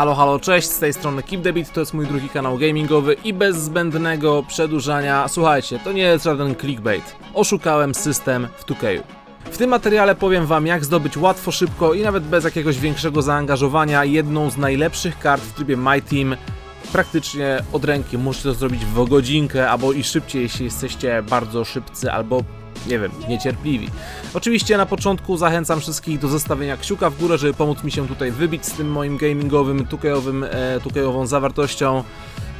Halo, halo, cześć, z tej strony Keep the Beat, to jest mój drugi kanał gamingowy i bez zbędnego przedłużania, słuchajcie, to nie jest żaden clickbait. Oszukałem system w 2K. W tym materiale powiem wam jak zdobyć łatwo, szybko i nawet bez jakiegoś większego zaangażowania jedną z najlepszych kart w trybie My Team praktycznie od ręki. Możecie to zrobić w godzinkę albo i szybciej, jeśli jesteście bardzo szybcy albo nie wiem, niecierpliwi. Oczywiście na początku zachęcam wszystkich do zostawienia kciuka w górę, żeby pomóc mi się tutaj wybić z tym moim gamingowym, tukejowym, e, tukejową zawartością.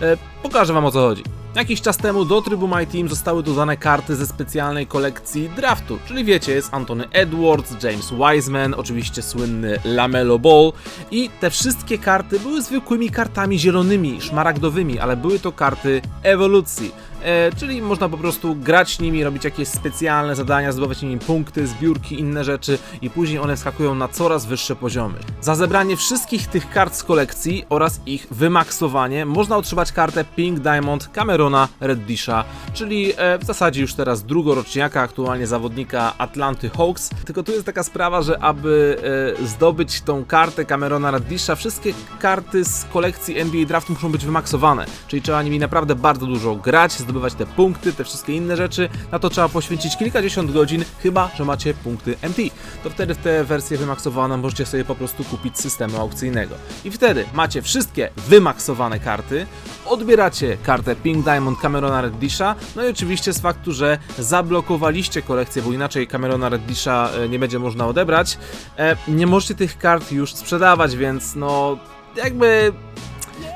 E, pokażę wam o co chodzi. Jakiś czas temu do trybu My Team zostały dodane karty ze specjalnej kolekcji draftu, czyli wiecie, jest Antony Edwards, James Wiseman, oczywiście słynny Lamelo Ball i te wszystkie karty były zwykłymi kartami zielonymi, szmaragdowymi, ale były to karty ewolucji. E, czyli można po prostu grać nimi, robić jakieś specjalne zadania, zdobywać nimi punkty, zbiórki, inne rzeczy i później one skakują na coraz wyższe poziomy. Za zebranie wszystkich tych kart z kolekcji oraz ich wymaksowanie można otrzymać kartę Pink Diamond Camerona Reddisha, czyli e, w zasadzie już teraz drugoroczniaka, aktualnie zawodnika Atlanty Hawks. Tylko tu jest taka sprawa, że aby e, zdobyć tą kartę Camerona Reddisha, wszystkie karty z kolekcji NBA Draft muszą być wymaksowane, czyli trzeba nimi naprawdę bardzo dużo grać, zdobywać te punkty, te wszystkie inne rzeczy. Na to trzeba poświęcić kilkadziesiąt godzin, chyba że macie punkty MT. To wtedy w tę wersję wymaksowaną możecie sobie po prostu kupić systemu aukcyjnego. I wtedy macie wszystkie wymaksowane karty, odbieracie kartę Pink Diamond Camerona Reddisha, no i oczywiście z faktu, że zablokowaliście kolekcję, bo inaczej Camerona Reddisha e, nie będzie można odebrać, e, nie możecie tych kart już sprzedawać, więc no jakby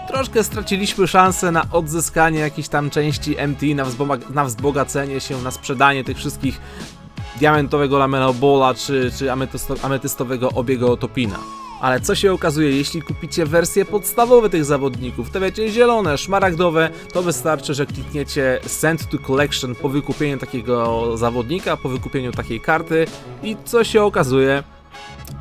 troszkę straciliśmy szansę na odzyskanie jakiejś tam części MT, na, na wzbogacenie się, na sprzedanie tych wszystkich diamentowego Lamelo Bola czy, czy ametysto- ametystowego obiego Topina. Ale co się okazuje, jeśli kupicie wersje podstawowe tych zawodników, te wiecie, zielone, szmaragdowe, to wystarczy, że klikniecie Send to Collection po wykupieniu takiego zawodnika, po wykupieniu takiej karty i co się okazuje?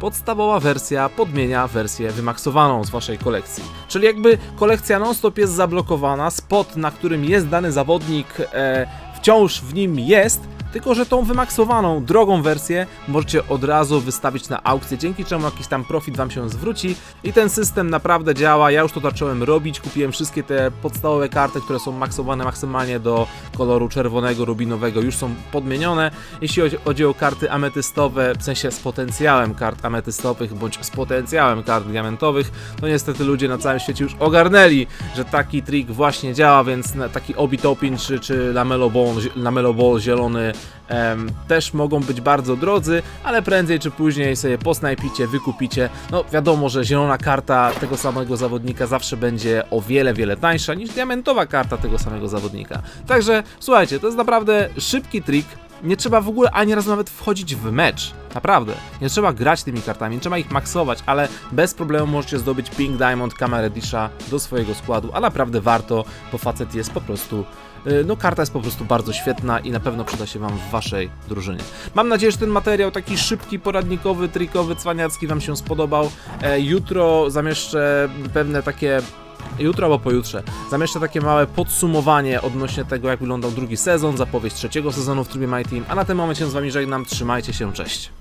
Podstawowa wersja podmienia wersję wymaksowaną z waszej kolekcji. Czyli jakby kolekcja non-stop jest zablokowana, spot, na którym jest dany zawodnik, e, wciąż w nim jest, tylko że tą wymaksowaną, drogą wersję możecie od razu wystawić na aukcję, dzięki czemu jakiś tam profit wam się zwróci i ten system naprawdę działa. Ja już to zacząłem robić, kupiłem wszystkie te podstawowe karty, które są maksowane maksymalnie do koloru czerwonego, rubinowego, już są podmienione. Jeśli chodzi- o karty ametystowe, w sensie z potencjałem kart ametystowych, bądź z potencjałem kart diamentowych, to niestety ludzie na całym świecie już ogarnęli, że taki trik właśnie działa, więc taki Obi-Toppin czy, czy Lamelo Ball, Lamelo Ball zielony em, też mogą być bardzo drodzy, ale prędzej czy później sobie posnajpicie, wykupicie. No wiadomo, że zielona karta tego samego zawodnika zawsze będzie o wiele, wiele tańsza niż diamentowa karta tego samego zawodnika. Także słuchajcie, to jest naprawdę szybki trik. Nie trzeba w ogóle ani razu nawet wchodzić w mecz. Naprawdę. Nie trzeba grać tymi kartami, nie trzeba ich maksować, ale bez problemu możecie zdobyć Pink Diamond Camera Disha do swojego składu, a naprawdę warto, bo facet jest po prostu Y, no karta jest po prostu bardzo świetna i na pewno przyda się Wam w Waszej drużynie. Mam nadzieję, że ten materiał taki szybki, poradnikowy, trikowy, cwaniacki Wam się spodobał. E, jutro zamieszczę pewne takie jutro albo pojutrze zamieszczę takie małe podsumowanie odnośnie tego, jak wyglądał drugi sezon, zapowiedź trzeciego sezonu w trybie My Team, a na ten moment się z Wami żegnam, trzymajcie się, cześć.